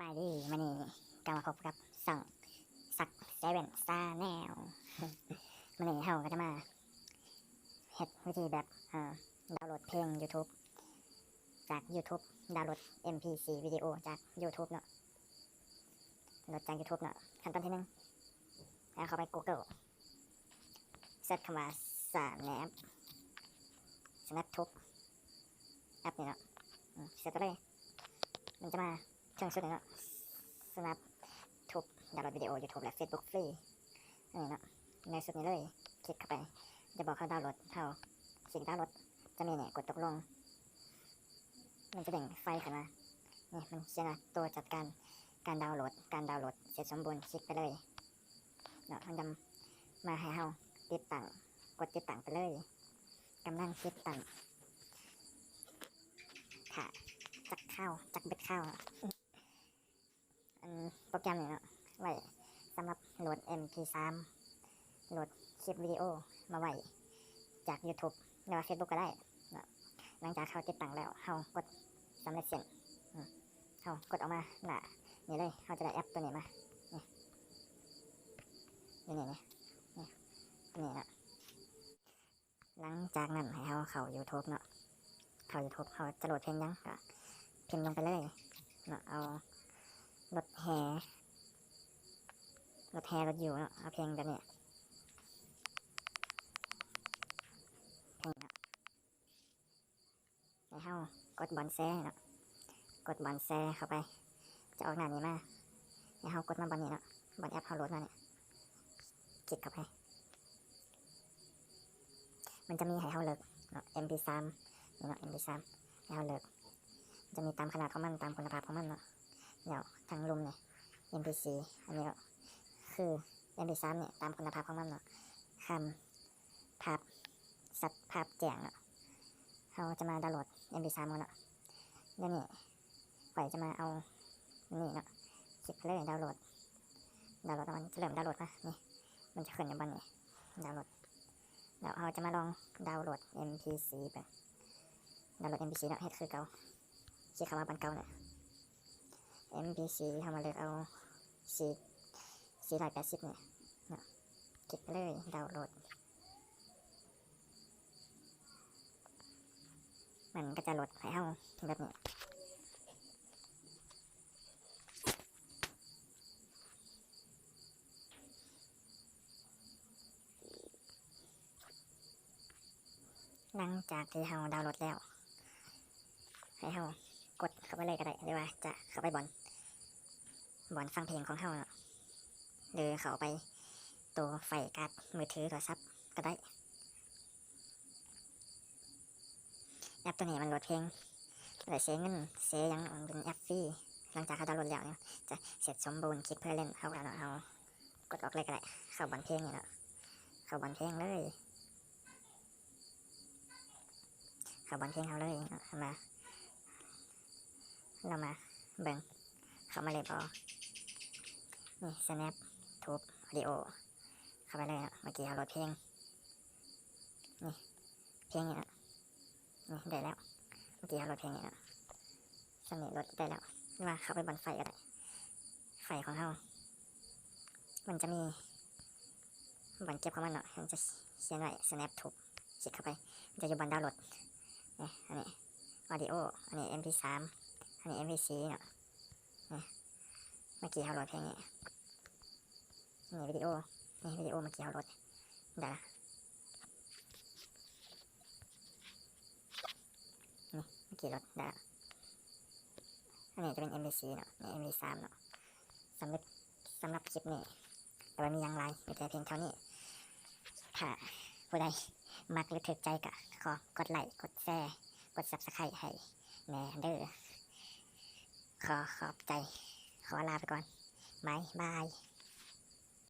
บายดีมันนี่กลับมาพบกับส่องสักเซเว่นซาแนลมันนี่เฮาก็จะมาเฮ็ดวิธีแบบเอ่อดาวน์โหลดเพลง YouTube จาก YouTube ดาวน์โหลด MP4 วิดีโอจาก YouTube เนาะโหลดจาก YouTube เนาะขั้นตอนที่หนึ่งแล้วเข้าไป Google เสิร์ชคำว่า Snap Snap ทุกแอปนี่เนาะอืมเสร็จไปเลยมันจะมา เครื่องชุดนี้เนาะสนับทุบดาวน์โหลดวิดีโอ YouTube และ Facebook ฟรีนี่เนาะในสุดนี้เลยคลิกเข้าไปจะบอกเขาดาวน์โหลดเท่าคลิกดาวน์โหลดจะมีเนี่ยกดตกลง มันจะเด้งไฟขึ้นมานี่มันเขียนว่าตัวจัดการการดาวน์โหลด การดาวน์โหลดเสร็จสมบูรณ์คลิกไปเลยเนาะมันจะมาให้เฮาติดตั้งกดติดตั้งไปเลยกำลังติดตั้งค่ะจักข้าวจักเบ็ดข้าอะอัน โปรแกรมนี่เนาะไว้สำหรับโหลด MP3 โหลดคลิปวิดีโอมาไว้จาก YouTube หรือว่า Facebook ก็ได้ หลังจากเขาติดตั้งแล้วเขากดสำเร็จเสร็จเขากดออกมาหน้านี่เลยเขาจะได้แอปตัวนี้มา นี่นี่นี่นี่นี่เนาะหลังจากนั้นให้เขาเข้า YouTube เนาะเข้า YouTube เขาจะโหลดเพลงยังก็พิมพ์ลงไปเลยเนาะเอา รถแห่รถแห่รถอยู่เนาะเอาเพลงแบบนี้เพลงเนาะให้เฮากดบอลแซ่เนาะกดบอลแซ่เข้าไป จะออกหน้านี้มาให้เฮากดมาบอลนี้เนาะบอลแอปเฮาโหลดมาเนี่ยคลิกเข้าไป มันจะมีให้เฮาเลิกเนาะ MP3 นี่เนาะ MP3 ให้เฮาเลิก จะมีตามขนาดของมันตามคุณภาพของมันเนาะ เดี๋ยวทางลุมเนี่ย MPC อันนี้ก็คือ MP3 เนี่ยตามคุณภาพของมันเนาะคำภาพสัตว์ภาพแจงเนาะเราจะมาดาวน์โหลด MP3 กันเนาะเดี๋ยวนี้ข่อยจะมาเอานี่เนาะคลิกเลยดาวน์โหลดดาวน์โหลดมันจะเริ่มดาวน์โหลดนะนี่มันจะขึ้นอยู่บนนี้ดาวน์โหลดเดี๋ยวเราจะมาลองดาวน์โหลด MP4 ไปดาวน์โหลด MP4 เนาะให้คือเก่าเขียนคำว่าบันเก่าเนี่ย MPC ทำมาเลยเอาสีสีร้อยแปดสิบเนี่ยเนาะคลิกไปเลยดาวน์โหลด มันก็จะโหลดให้เฮาแบบนี้หลังจากที่เฮาดาวน์โหลดแล้ว ให้เฮา เข้าไปเลยก็ได้หรือว่าจะเข้าไปบอลบอลฟังเพลงของเฮานาะหรือเขาไปตัวไฟการ์ดมือถือโทรศัพท์ก็ได้แอปตัวนี้มันโหลดเพลงแต่เสียเงินเสียยังเป็นแอปฟรีหลังจากเขาดาวน์โหลดแล้วเนี่ยจะเสร็จสมบูรณ์คลิกเพื่อเล่นเขาก็เนาะเอากดออกเลยก็ได้เข้าบอลเพลงนี่เนาะเข้าบอลเพลงเลยเข้าบอลเพลงเขาเลยเนาะมา เรามาเบิ่งเข้ามาเลยพอนี่ snap ทูบวิดีโอ เข้าไปเลยนะเมื่อกี้เอาโหลดเพลง นี่ เพลงเนี่ยนี่ได้แล้ว เมื่อกี้เอาโหลดเพลงเนี่ยนะสำเร็จโหลดได้แล้วนี่มาเข้าไปบนไฟก็ได้ ไฟของเรามันจะมีบันเก็บของมันเนาะมันจะเขียนไว้ snap ทูบคลิกเข้าไป มันจะอยู่บนดาวน์โหลดนี่อันนี้ audio อันนี้ mp3 อันนี้ MPC เนาะเมื่อกี้เขาโหลดเพลงนี้นี่วิดีโอ นี่วิดีโอเมื่อกี้เขาโหลดได้ละนี่เมื่อกี้โหลดได้ละอันนี้จะเป็น MPC เนาะนี่ MP3 เนาะสำหรับสำหรับคลิปนี้แต่ว่ามียังไรมีแต่เพียงเท่านี้ถ้าผู้ใดมักหรือถูกใจก็ขอกดไลค์กดแชร์กด subscribe ให้แหน่เด้อ ขอขอบใจ ขอลาไปก่อนบายบาย